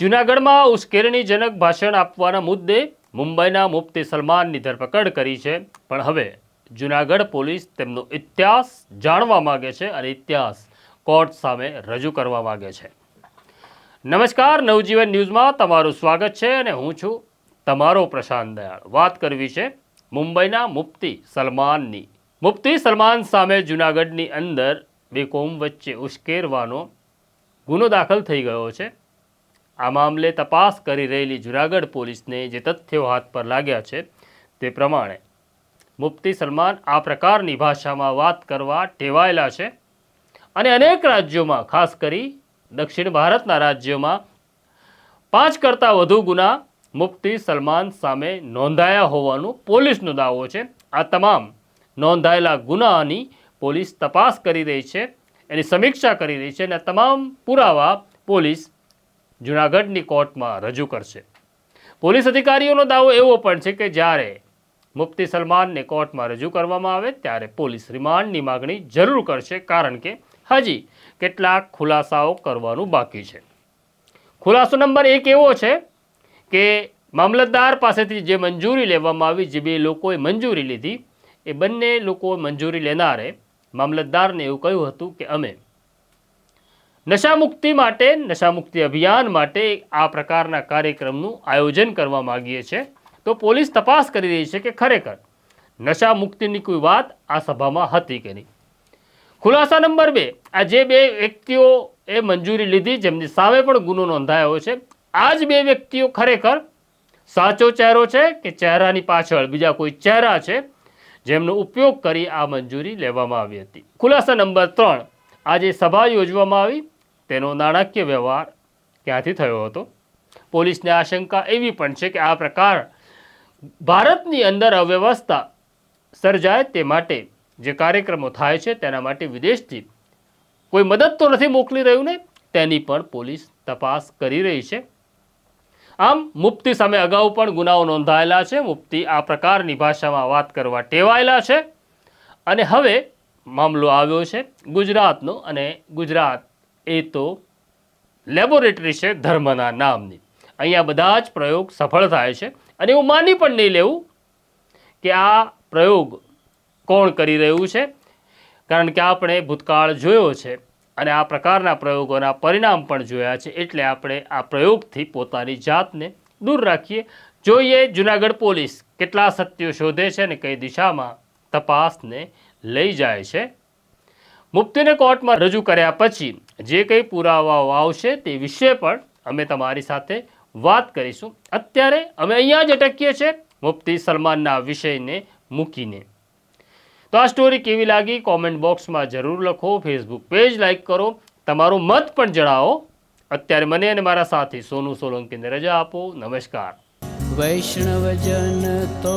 જૂનાગઢમાં ઉશ્કેરણીજનક ભાષણ આપવાના મુદ્દે મુંબઈના મુફ્તી સલમાનની ધરપકડ કરી છે. પણ હવે જૂનાગઢ પોલીસ તેમનો ઇતિહાસ જાણવા માગે છે અને ઇતિહાસ કોર્ટ સામે રજૂ કરવા માગે છે. નમસ્કાર, નવજીવન ન્યૂઝમાં તમારું સ્વાગત છે અને હું છું તમારો પ્રશાંત દયાળ. વાત કરવી છે મુંબઈના મુફ્તી સલમાનની. મુફ્તી સલમાન સામે જૂનાગઢની અંદર બે કોમ વચ્ચે ઉશ્કેરવાનો ગુનો દાખલ થઈ ગયો છે. આ મામલે તપાસ કરી રહેલી જુનાગઢ પોલીસને જે તથ્યો હાથ પર લાગ્યા છે તે પ્રમાણે મુફ્તી સલમાન આ પ્રકારની ભાષામાં વાત કરવા ટેવાયેલા છે અને અનેક રાજ્યોમાં, ખાસ કરી દક્ષિણ ભારતના રાજ્યોમાં, પાંચ કરતાં વધુ ગુના મુફ્તી સલમાન સામે નોંધાયા હોવાનો પોલીસનો દાવો છે. આ તમામ નોંધાયેલા ગુનાની પોલીસ તપાસ કરી રહી છે, એની સમીક્ષા કરી રહી છે અને તમામ પુરાવા પોલીસ જૂનાગઢની કોર્ટમાં રજૂ કરશે. પોલીસ અધિકારીઓનો દાવો એવો પણ છે કે જ્યારે મુફ્તી સલમાનને કોર્ટમાં રજૂ કરવામાં આવે ત્યારે પોલીસ રિમાન્ડની માગણી જરૂર કરશે કારણ કે હજી કેટલાક ખુલાસાઓ કરવાનું બાકી છે. ખુલાસો નંબર એક એવો છે કે મામલતદાર પાસેથી જે મંજૂરી લેવામાં આવી, જે બે લોકોએ મંજૂરી લીધી, એ બંને લોકો મંજૂરી લેનારે મામલતદારને એવું કહ્યું હતું કે અમે નશામુક્તિ માટે, નશામુક્તિ અભિયાન માટે આ પ્રકારના કાર્યક્રમનું આયોજન કરવા માગીએ છીએ. તો પોલીસ તપાસ કરી રહી છે કે ખરેખર નશામુક્તિની કોઈ વાત આ સભામાં હતી કે નહીં. ખુલાસા નંબર બે. આ જે બે વ્યક્તિઓ એ મંજૂરી લીધી, જેમની સામે પણ ગુનો નોંધાયો છે, આ જ બે વ્યક્તિઓ ખરેખર સાચો ચહેરો છે કે ચહેરાની પાછળ બીજા કોઈ ચહેરા છે, જેમનો ઉપયોગ કરી આ મંજૂરી લેવામાં આવી હતી. ખુલાસા નંબર ત્રણ. આ જે સભા યોજવામાં આવી. તેનો નાણાકીય વ્યવહાર ક્યાંથી થયો હતો? પોલીસને આશંકા એવી પણ છે કે આ પ્રકાર ભારતની અંદર અવ્યવસ્થા સર્જાય તે માટે જે કાર્યક્રમો થાય છે તેના માટે વિદેશથી કોઈ મદદ તો નથી મોકલી રહ્યું ને? તેની પણ પોલીસ તપાસ કરી રહી છે. આમ, મુફ્તી સામે અગાઉ પણ ગુનાઓ નોંધાયેલા છે. મુફ્તી આ પ્રકારની ભાષામાં વાત કરવા ટેવાયેલા છે. અને હવે મામલો આવ્યો છે ગુજરાતનો અને ગુજરાત એ તો લેબોરેટરી છે ધર્મના નામની. અહીંયા બધા જ પ્રયોગ સફળ થાય છે અને એવું માની પણ નહીં લેવું કે આ પ્રયોગ કોણ કરી રહ્યું છે, કારણ કે આપણે ભૂતકાળ જોયો છે અને આ પ્રકારના પ્રયોગોના પરિણામ પણ જોયા છે એટલે આપણે આ પ્રયોગથી પોતાની જાતને દૂર રાખીએ. જોઈએ જુનાગઢ પોલીસ કેટલા સત્યો શોધે છે અને કઈ દિશામાં તપાસને લઈ જાય છે. મુફ્તીને કોર્ટમાં રજૂ કર્યા પછી જે કંઈ પુરાવાઓ આવશે તે વિશે પણ અમે તમારી સાથે વાત કરીશું. અત્યારે અમે અહીંયા જ અટકીએ છીએ મુફ્તી સલમાનના વિષયને મૂકીને. તો આ સ્ટોરી કેવી લાગી? કોમેન્ટ બોક્સમાં જરૂર લખો ફેસબુક પેજ લાઈક કરો. તમારો મત પણ જણાવો. અત્યારે મને અને મારા સાથી સોનુ સોલંકીને રજા આપો. નમસ્કાર. વૈષ્ણવજન તો